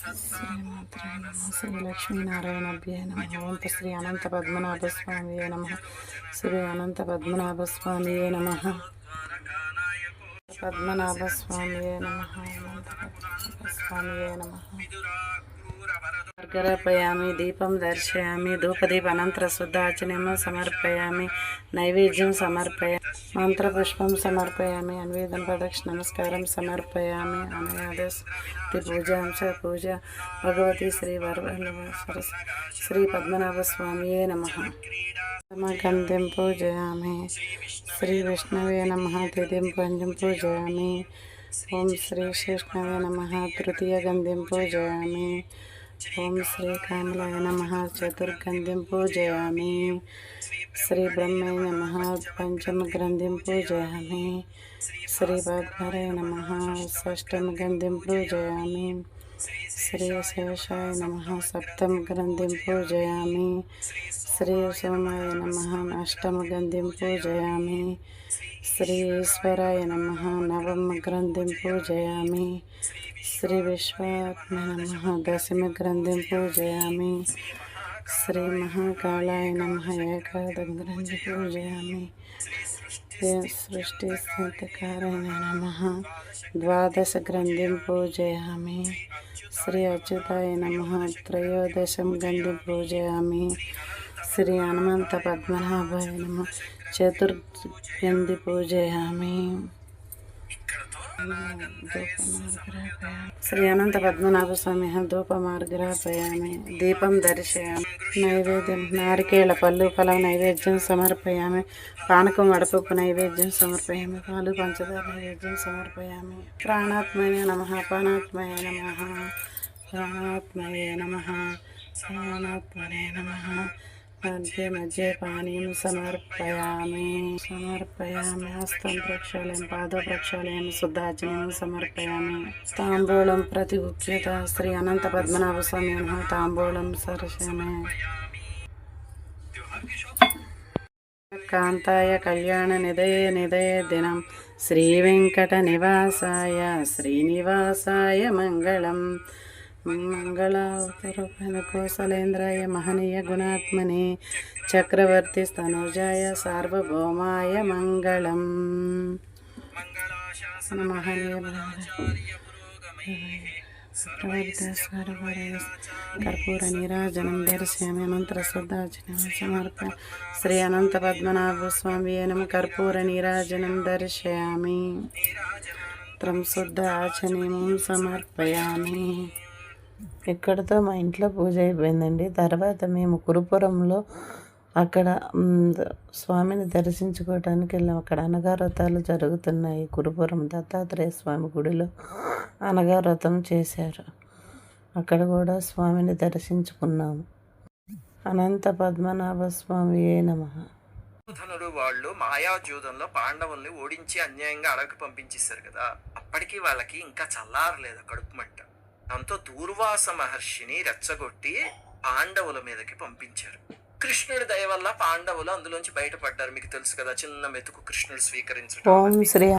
సంపూర్ణం నమ. శ్రీ ఓం శ్రీ అనంత పద్మనాభ స్వామి నమ. శ్రీ అనంత పద్మనాభ స్వామి నమ. పద్మనాభ స్వామి నమ. అనంత పద్మనాభ నమ. अर्घ्यर्पयामि दीपं दर्शयामि धूपदीपानन्तरशुद्धाचनम् समर्पयामि नैवेद्यं समर्पयामि मन्त्रपुष्पं समर्पयामि अन्वेदं प्रदक्ष नमस्कारं समर्पयामि अनयादस्ति पूजां च पूजा भगवती श्रीवरवल्लभ सरस् श्रीपद्मनाभस्वामिये नमः गन्धिं पूजयामि श्रीविष्णवे नमः तिथिं पञ्चं पूजयामि ओम श्री कृष्णाय नमः, तृतीय गंधिम पूजयामि। ओम श्री कामलाय नमः चतुर्गंधिम पूजयामि। श्री ब्रह्मय नमः पंचम ग्रंथिम पूजयामि। श्री भगवरे नमः षष्ठम गंधिम पूजयामि। श्री शेषाय नमः सप्तम ग्रंथिम पूजयामि। శ్రీ సోమాయ నమ అష్టమ గంధిం పూజయామి శ్రీ ఈశ్వరాయ నమ నవమ గ్రంథిం పూజయామి శ్రీ విశ్వాత్మ నమ దశమగ్రంథిం పూజయామి శ్రీ మహాకాళాయ నమ ఏకాదం గ్రంథి పూజయామి సృష్టి స్థితికారాయ నమ ద్వాదశ గ్రంథిం పూజయామి శ్రీ హనుమంత పద్మనాభాయ నమ. చతుర్గంధి పూజయామి. శ్రీ అనంత పద్మనాభ స్వామి ధూపమార్గ్రహపయామి దీపం దర్శయామి. నైవేద్యం నారికేళ పళ్ళు ఫలం నైవేద్యం సమర్పయామి. పానకం వడపప్పు నైవేద్యం సమర్పయామి. పాలు పంచదార నైవేద్యం సమర్పయామి. ప్రాణాత్మయ నమ ప్రాణాత్మయ నమ. ప్రాణాత్మయ నమ. ప్రాణాత్మనే నమ. मध्ये मध्ये पानीं समर्पयामि समर्पयामि हस्तं प्रक्षालयं पादप्रक्षालयं शुद्धाचनं समर्पयामि ताम्बूलं प्रति उच्यत श्री अनन्तपद्मनाभस्वामी नमः ताम्बूलं सर्शमे కాంతాయ కళ్యాణ నిదయ నిదయ దినం శ్రీ వెంకటనివాసాయ శ్రీనివాసాయ మంగళం మంగళావతరూపణ కోసలేంద్రాయ మహనీయ గుణాత్మనే చక్రవర్తి స్తనుజాయ సార్వభౌమాయ మంగళం. మహనీయ కర్పూర నీరాజనం దర్శయామి అనంతర శుద్ధాచనం సమర్ప శ్రీ అనంత పద్మనాభ స్వామి నమ కర్పూర నీరాజనం దర్శయామి. త్రం శుద్ధ ఆచనీయం సమర్పయామి. ఇక్కడతో మా ఇంట్లో పూజ అయిపోయిందండి. తర్వాత మేము కురుపురంలో అక్కడ స్వామిని దర్శించుకోవటానికి వెళ్ళాం. అక్కడ అనగారథాలు జరుగుతున్నాయి. కురుపురం దత్తాత్రేయ స్వామి గుడిలో అనగారథం చేశారు. అక్కడ కూడా స్వామిని దర్శించుకున్నాము. అనంత పద్మనాభ స్వామి ఏ నమ. ధనుడు వాళ్ళు మాయాజూదంలో పాండవుల్ని ఓడించి అన్యాయంగా అడగకు పంపించేశారు కదా. అప్పటికి వాళ్ళకి ఇంకా చల్లారలేదు కడుపు మంట. దాంతో దూర్వాస మహర్షిని రెచ్చగొట్టి పాండవుల మీదకి పంపించారు. కృష్ణుడి దయ వల్ల పాండవులు అందులోంచి బయటపడ్డారు. మీకు తెలుసు కదా చిన్న మెతుకు కృష్ణుడు స్వీకరించడం